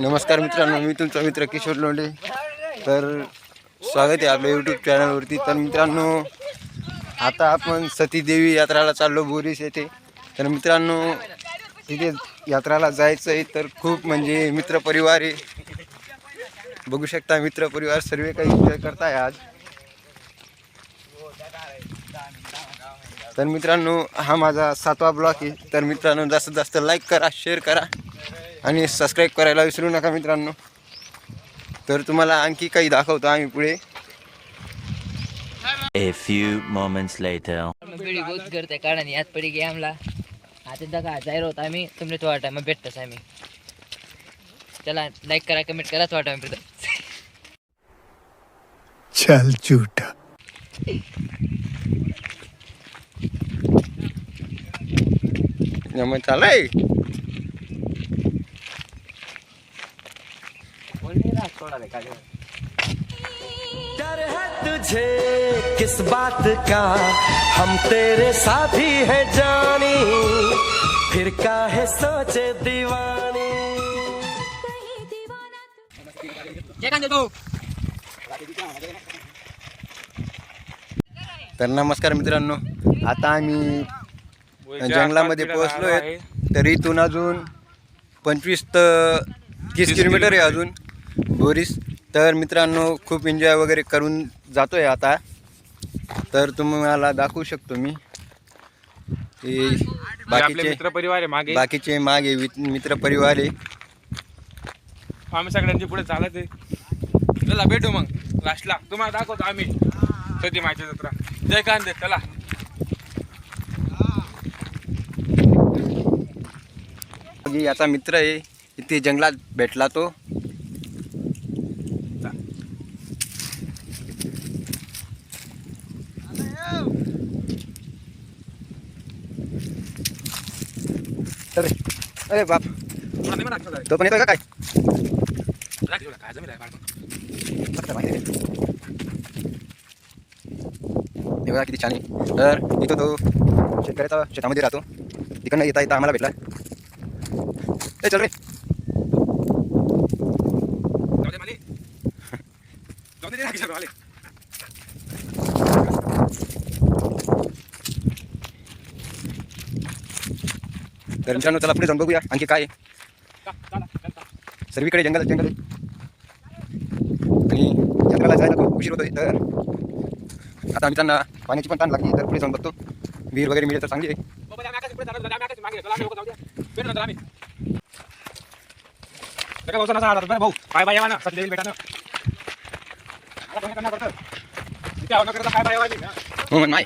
नमस्कार मित्रांनो मी तुमचा मित्र किशोर लोंढे. तर स्वागत आहे आपल्या यूट्यूब चॅनलवरती तर मित्रांनो आता आपण सतीदेवी यात्राला चाललो बोरीस येथे. तर मित्रांनो तिथे यात्राला जायचं आहे तर खूप म्हणजे मित्रपरिवार आहे. बघू शकता मित्रपरिवार सर्व काही एन्जॉय करताय आज. तर मित्रांनो हा माझा सातवा ब्लॉक आहे. तर मित्रांनो जास्तीत जास्त लाईक करा शेअर करा. आणि सबस्क्राईब करायला विसरू नका मित्रांनो. तर तुम्हाला आणखी काही दाखवतो आम्ही पुढे. A few moments later. बहुत करते कारण यात पडी गे आमला आता दगा जाहीर होता आम्ही तुमने तो वाटा मग भेटतोच आम्ही. चला लाईक करा कमेंट करा तो वाटा आम्ही चल झूठा. मग चालय डर है तुझे किस बात का? हम तेरे साथी है जानी। फिर काहे सोचे दीवानी? तर नमस्कार मित्रांनो आता आम्ही जंगलामध्ये पोहोचलो आहे. तर इथून अजून पंचवीस तर तीस किलोमीटर आहे अजून. बोरीस. तर मित्रांनो खूप एन्जॉय वगैरे करून जातोय आता. तर तुम्हाला दाखवू शकतो मी. हे बाकीचे मित्र परिवार आहे मागे. बाकीचे मागे मित्र परिवार आहे. आम्ही सगळ्यांची पुढे चालत आहे. चला भेटू मग. लास्टला. तुम्हाला दाखवतो आम्ही. सती माहिती जत्रा. जय कांदे चला. म्हणजे याचा मित्र आहे. इथे जंगलात भेटला तो. अरे बाप. तो पण येतोय का काय? हे बघा किती छान आहे. तर इथं तो शेतकऱ्याचा शेतामध्ये राहतो. तिकडनं येता येता आम्हाला भेटला. ए चल रे. जाऊ दे माली. जाऊ दे रे, राखी सगळं आले. तर मित्रांनो चला पुढे जाऊन बघूया आणखी काय. सर्वीकडे जंगल जंगल आहे. आणि जंगलाला जायला खूप उशीर होतोय तर आता मित्रांना पाण्याची पण ताण लागली तर पुढे जाऊन बघतो विहीर वगैरे मिळेल तर चांगली आहे भाऊ, पाय यावा ना, सध्या भेटा. हा. नाही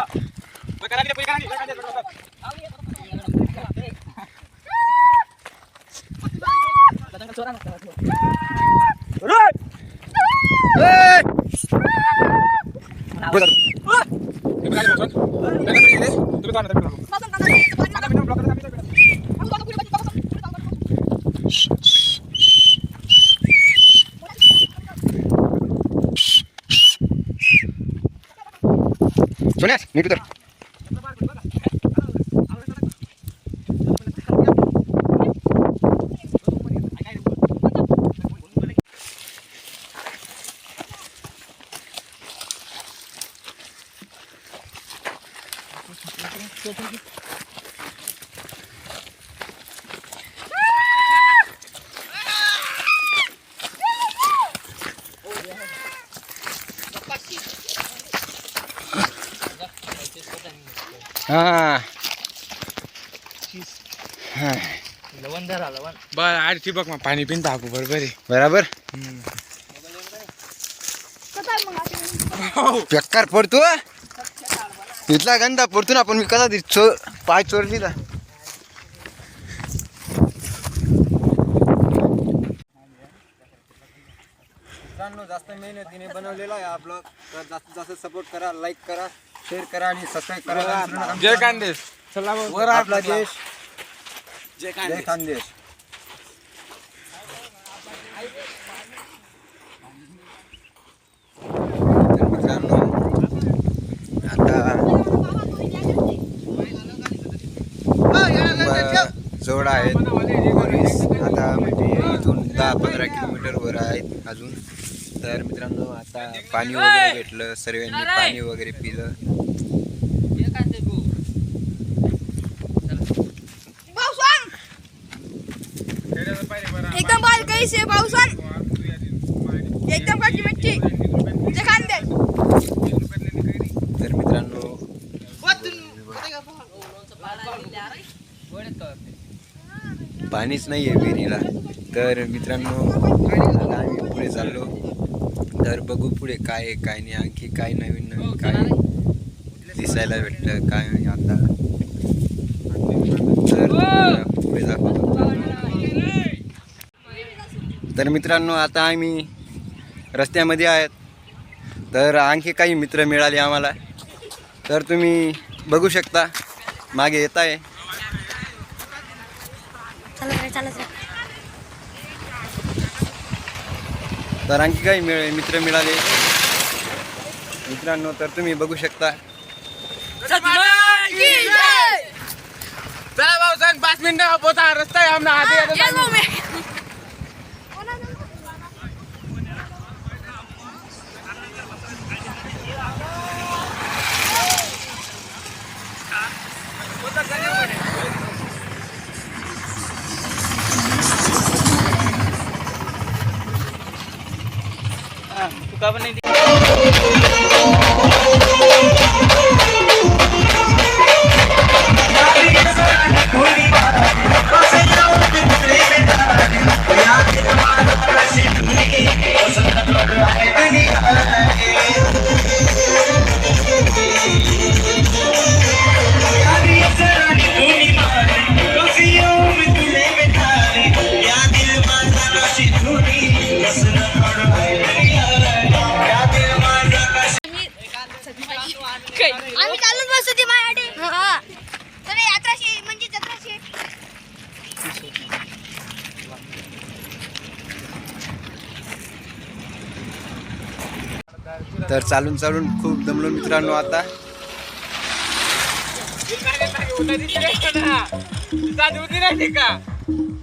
भाऊ. हा. मग करा नाही, पुढे करा नाही. जय कांदे, भेटू नंतर. पुढे जातो. तुम्ही काय बोलता? तुम्ही काय गेले? तुम्ही काय म्हणता? आता मी ब्लॉक करतो, आम्ही इकडे. सोन्यास नीट उतर हां. हां. लवण धरा लवण बरं आठ ठिबक मग पाणी पिन टाकू बरोबर आहे. बराबर. बेकार पडतो इथला गंदा पडतो ना पण मी कसा चो पाय चोरली ना मित्रांनो जास्त मेहनतीने बनवलेला आहे आपलं तर जास्तीत जास्त सपोर्ट करा लाईक करा. शेअर करा आणि सबस्क्राईब करा विसरू नका. जय कांदेस चला भाऊ. आपला देश. जय खानदेश तर मित्रांनो आता जवळ आहेत. आता म्हणजे इथून दहा पंधरा किलोमीटर वर आहेत अजून. तर मित्रांनो आता पाणी वगैरे भेटलं सर्वांनी पाणी वगैरे पिलं. एकदम बारकाई से पावसान एकदम काची मच्छी. जे खांदे तर मित्रांनो पाणीच नाही आहे विहिरीला. तर मित्रांनो आम्ही पुढे चाललो. तर बघू पुढे काय आहे काय नाही. आणखी काय नवीन नवीन काय दिसायला भेटलं काय आता? तर तुम्हाला पुढे दाखवतो. तर मित्रांनो आता आम्ही रस्त्यामध्ये आहेत. तर आणखी काही मित्र मिळाले आम्हाला. तर तुम्ही बघू शकता. मागे येत आहे तर आणखी काही मिळ मित्र मिळाले. मित्रांनो तर तुम्ही बघू शकता. चला भाऊ सण पाच मिनिटं रस्ता आहे आमना आधी आता येलो तर चालून चालून खूप दमलो मित्रांनो आता.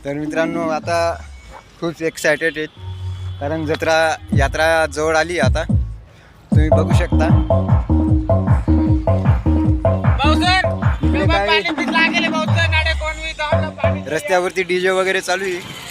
तर मित्रांनो आता खूप एक्सायटेड आहेत. कारण जत्रा यात्रा जवळ आली आता. तुम्ही बघू शकता. इकडे काय? रस्त्यावरती डीजे वगैरे चालू आहे.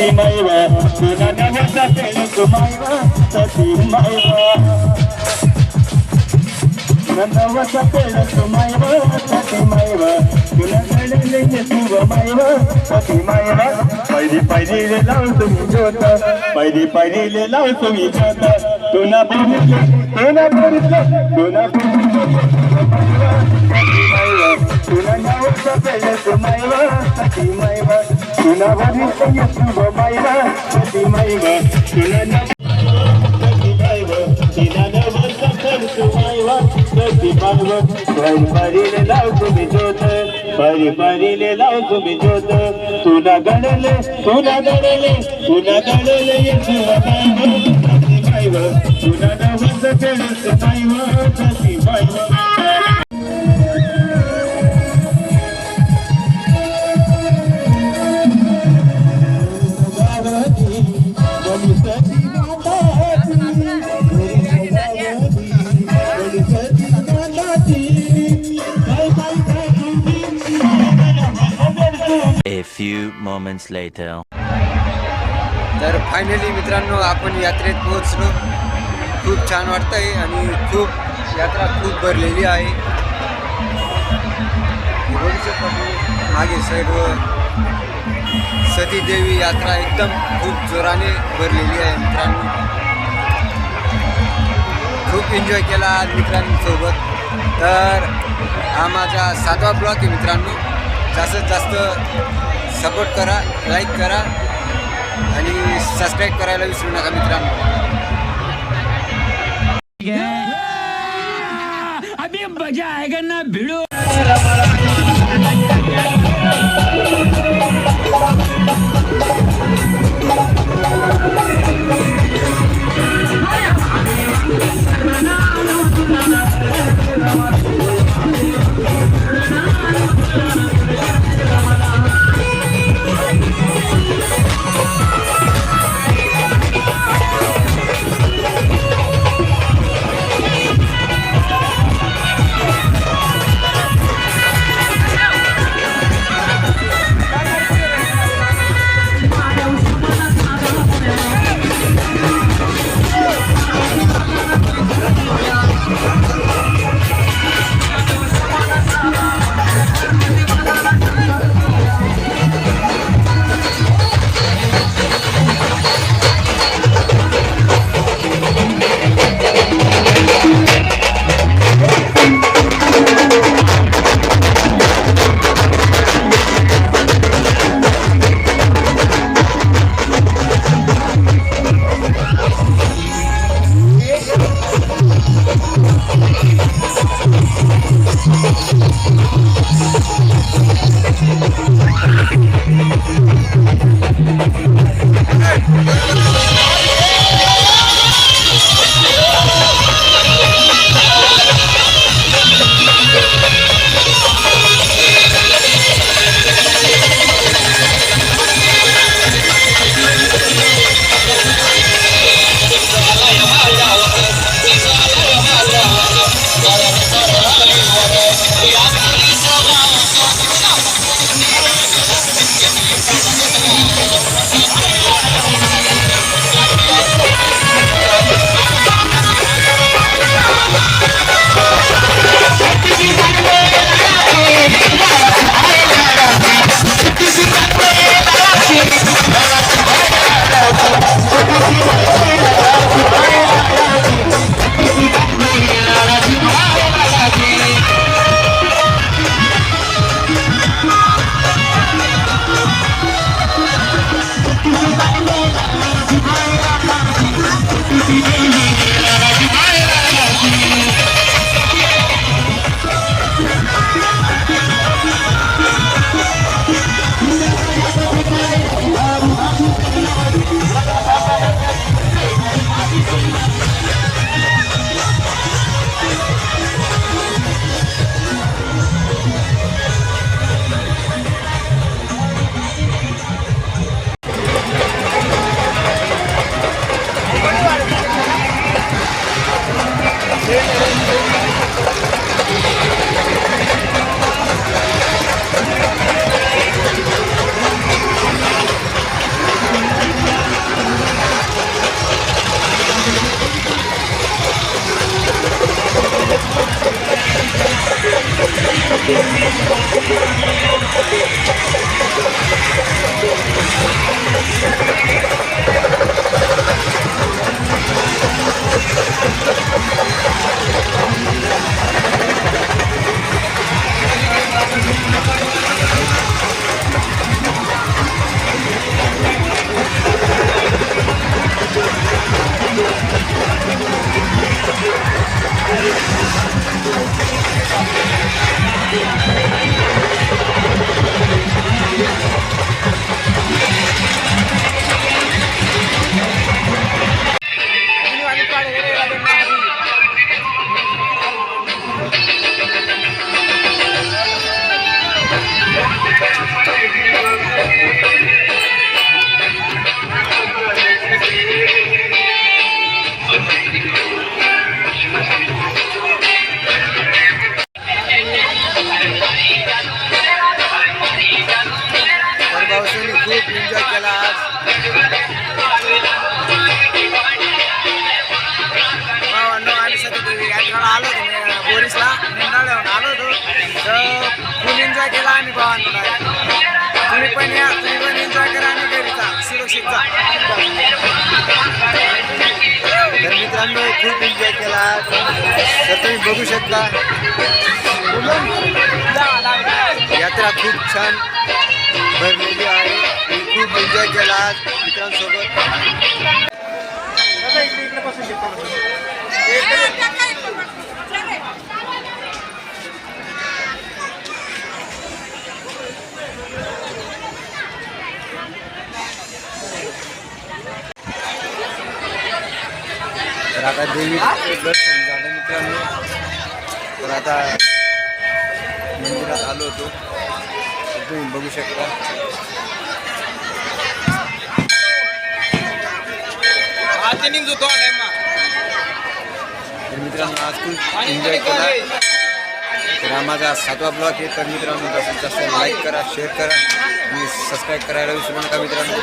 कांदे भाऊ खूप जय जमले. खांदे तू जय खांदे जय खांदे पहिली पहिली लाव तुम्ही जोत पहिली पहिली लाव तुम्ही जोत तुना बघितलं तुना बघितलं तुना तुना नाव पहिलं तुमाईवा सती माईवा तुना बघितलं शुभ माईवा सती माईवा तुना नाव परी परीले लाव तुम्ही जोत परी परीले लाव तुम्ही जोत तुला गडले तुला गडले तुला गणले येतो तुला नवस केलं माईवा सती few moments later. तर फायनली मित्रांनो आपण यात्रेत पोहोचलो. खूप छान वाटतंय आणि खूप यात्रा खूप भरलेली आहे. मागे सर्व सती देवी यात्रा एकदम खूप जोराने भरलेली आहे मित्रांनो. खूप एन्जॉय केला आज मित्रांसोबत. तर हा माझा सातवा ब्लॉक आहे मित्रांनो. जास्तीत जास्त सपोर्ट करा लाईक करा आणि सबस्क्राईब करायला विसरू नका मित्रांनो. अभी मजा आएगा ना भिडो। I'm तर तुम्ही बघू शकता. यात्रा खूप छान भरलेली आहे. खूप एन्जॉय केला आज मित्रांसोबत. तर आता देवी दर्शन झालं मित्रांनो. तर आता मंदिरात आलो होतो. तुम्ही बघू शकता. तर मित्रांनो आज खूप एन्जॉय केला. तर हा माझा सातवा ब्लॉग आहे. तर मित्रांनो जास्तीत जास्त लाईक करा शेअर करा. आणि सबस्क्राईब करायला विसरू नका मित्रांनो.